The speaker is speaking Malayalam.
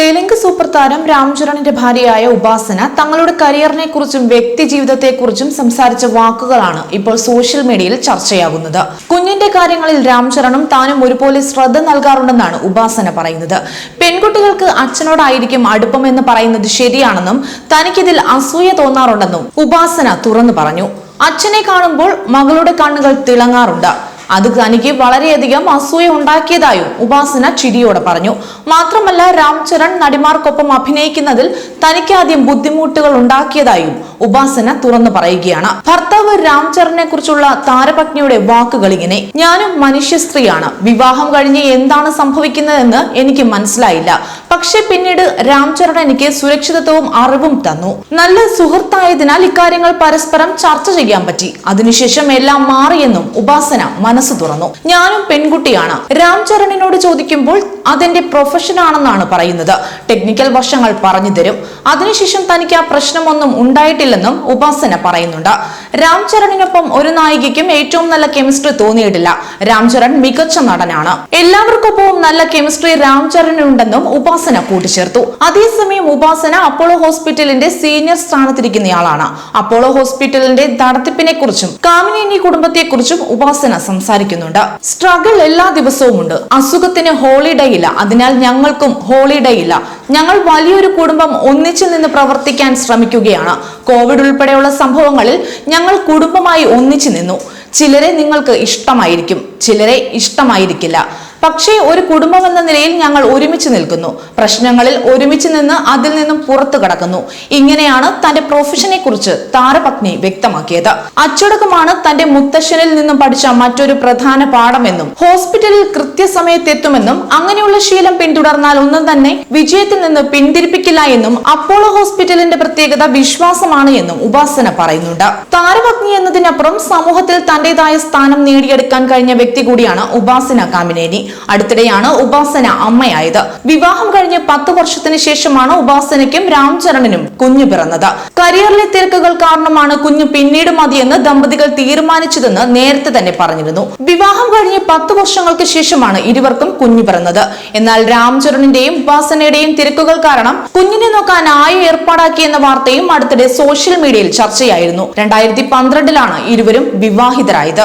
തെലുങ്ക് സൂപ്പർ താരം രാംചരണിന്റെ ഭാര്യയായ ഉപാസന തങ്ങളുടെ കരിയറിനെ കുറിച്ചും വ്യക്തി ജീവിതത്തെക്കുറിച്ചും സംസാരിച്ച വാക്കുകളാണ് ഇപ്പോൾ സോഷ്യൽ മീഡിയയിൽ ചർച്ചയാകുന്നത്. കുഞ്ഞിന്റെ കാര്യങ്ങളിൽ രാംചരണും താനും ഒരുപോലെ ശ്രദ്ധ നൽകാറുണ്ടെന്നാണ് ഉപാസന പറയുന്നത്. പെൺകുട്ടികൾക്ക് അച്ഛനോടായിരിക്കും അടുപ്പമെന്ന് പറയുന്നത് ശരിയാണെന്നും തനിക്കിതിൽ അസൂയ തോന്നാറുണ്ടെന്നും ഉപാസന തുറന്നു പറഞ്ഞു. അച്ഛനെ കാണുമ്പോൾ മകളുടെ കണ്ണുകൾ തിളങ്ങാറുണ്ട്. അത് തനിക്ക് വളരെയധികം അസൂയ ഉണ്ടാക്കിയതായും ഉപാസന ചിരിയോടെ പറഞ്ഞു. മാത്രമല്ല രാംചരൺ നടിമാർക്കൊപ്പം അഭിനയിക്കുന്നതിൽ തനിക്ക് ആദ്യം ബുദ്ധിമുട്ടുകൾ ഉണ്ടാക്കിയതായും ഉപാസന തുറന്നു പറയുകയാണ്. ഭർത്താവ് രാംചരണിനെ കുറിച്ചുള്ള താരപത്നിയുടെ വാക്കുകൾ ഇങ്ങനെ. ഞാനും മനുഷ്യ സ്ത്രീയാണ്. വിവാഹം കഴിഞ്ഞ് എന്താണ് സംഭവിക്കുന്നതെന്ന് എനിക്ക് മനസ്സിലായില്ല. പക്ഷെ പിന്നീട് രാംചരൺ എനിക്ക് സുരക്ഷിതത്വവും അറിവും തന്നു. നല്ല സുഹൃത്തായതിനാൽ ഇക്കാര്യങ്ങൾ പരസ്പരം ചർച്ച ചെയ്യാൻ പറ്റി. അതിനുശേഷം എല്ലാം മാറിയെന്നും ഉപാസന മനസ്സ് തുറന്നു. ഞാനും പെൺകുട്ടിയാണ്. രാംചരണിനോട് ചോദിക്കുമ്പോൾ അതെന്റെ പ്രൊഫഷൻ ആണെന്നാണ് പറയുന്നത്. ടെക്നിക്കൽ വശങ്ങൾ പറഞ്ഞു തരും. അതിനുശേഷം തനിക്ക് ആ പ്രശ്നമൊന്നും ഉണ്ടായിട്ടില്ലെന്നും ഉപാസന പറയുന്നുണ്ട്. രാംചരണിനൊപ്പം ഒരു നായികയ്ക്കും ഏറ്റവും നല്ല കെമിസ്ട്രി തോന്നിയിട്ടില്ല. രാംചരൺ മികച്ച നടനാണ്. എല്ലാവർക്കൊപ്പവും നല്ല കെമിസ്ട്രി രാംചരണിനുണ്ടെന്നും ഉപാസന കൂട്ടിച്ചേർത്തു. അതേസമയം ഉപാസന അപ്പോളോ ഹോസ്പിറ്റലിന്റെ സീനിയർ സ്ഥാനത്തിരിക്കുന്നയാളാണ്. അപ്പോളോ ഹോസ്പിറ്റലിന്റെ നടത്തിപ്പിനെ കുറിച്ചും കാമിനേനി കുടുംബത്തെ കുറിച്ചും ഉപാസന സംസാരിക്കുന്നുണ്ട്. സ്ട്രഗിൾ എല്ലാ ദിവസവും ഉണ്ട് അസുഖത്തിന് ഹോളിഡേ ഇല്ല അതിനാൽ ഞങ്ങൾക്കും ഹോളിഡേ ഇല്ല ഞങ്ങൾ വലിയൊരു കുടുംബം ഒന്നിച്ചു നിന്ന് പ്രവർത്തിക്കാൻ ശ്രമിക്കുകയാണ്. കോവിഡ് ഉൾപ്പെടെയുള്ള സംഭവങ്ങളിൽ ഞങ്ങൾ കുടുംബമായി ഒന്നിച്ചു നിന്നു. ചിലരെ നിങ്ങൾക്ക് ഇഷ്ടമായിരിക്കും ചിലരെ ഇഷ്ടമായിരിക്കില്ല. പക്ഷേ ഒരു കുടുംബം എന്ന നിലയിൽ ഞങ്ങൾ ഒരുമിച്ച് നിൽക്കുന്നു. പ്രശ്നങ്ങളിൽ ഒരുമിച്ച് നിന്ന് അതിൽ നിന്നും പുറത്തു കടക്കുന്നു. ഇങ്ങനെയാണ് തന്റെ പ്രൊഫഷനെ കുറിച്ച് താരപത്നി വ്യക്തമാക്കിയത്. അച്ചടക്കമാണ് തന്റെ മുത്തശ്ശനിൽ നിന്നും പഠിച്ച മറ്റൊരു പ്രധാന പാഠമെന്നും ഹോസ്പിറ്റലിൽ കൃത്യസമയത്ത് എത്തുമെന്നും അങ്ങനെയുള്ള ശീലം പിന്തുടർന്നാൽ ഒന്നും തന്നെ വിജയത്തിൽ നിന്ന് പിന്തിരിപ്പിക്കില്ല എന്നും അപ്പോളോ ഹോസ്പിറ്റലിന്റെ പ്രത്യേകത വിശ്വാസമാണ് എന്നും ഉപാസന പറയുന്നുണ്ട്. താരപത്നി എന്നതിനപ്പുറം സമൂഹത്തിൽ തന്റേതായ സ്ഥാനം നേടിയെടുക്കാൻ കഴിഞ്ഞ വ്യക്തി കൂടിയാണ് ഉപാസന കാമിനേനി. അടുത്തിടെയാണ് ഉപാസന അമ്മയായത്. വിവാഹം കഴിഞ്ഞ് പത്ത് വർഷത്തിന് ശേഷമാണ് ഉപാസനയ്ക്കും രാംചരണിനും കുഞ്ഞു പിറന്നത്. കരിയറിലെ തിരക്കുകൾ കാരണമാണ് കുഞ്ഞു പിന്നീട് മതിയെന്ന് ദമ്പതികൾ തീരുമാനിച്ചതെന്ന് നേരത്തെ തന്നെ പറഞ്ഞിരുന്നു. വിവാഹം കഴിഞ്ഞ് പത്ത് വർഷങ്ങൾക്ക് ശേഷമാണ് ഇരുവർക്കും കുഞ്ഞു പിറന്നത്. എന്നാൽ രാംചരണിന്റെയും ഉപാസനയുടെയും തിരക്കുകൾ കാരണം കുഞ്ഞിനെ നോക്കാൻ ആയ ഏർപ്പാടാക്കിയെന്ന വാർത്തയും അടുത്തിടെ സോഷ്യൽ മീഡിയയിൽ ചർച്ചയായിരുന്നു. രണ്ടായിരത്തി പന്ത്രണ്ടിലാണ് ഇരുവരും വിവാഹിതരായത്.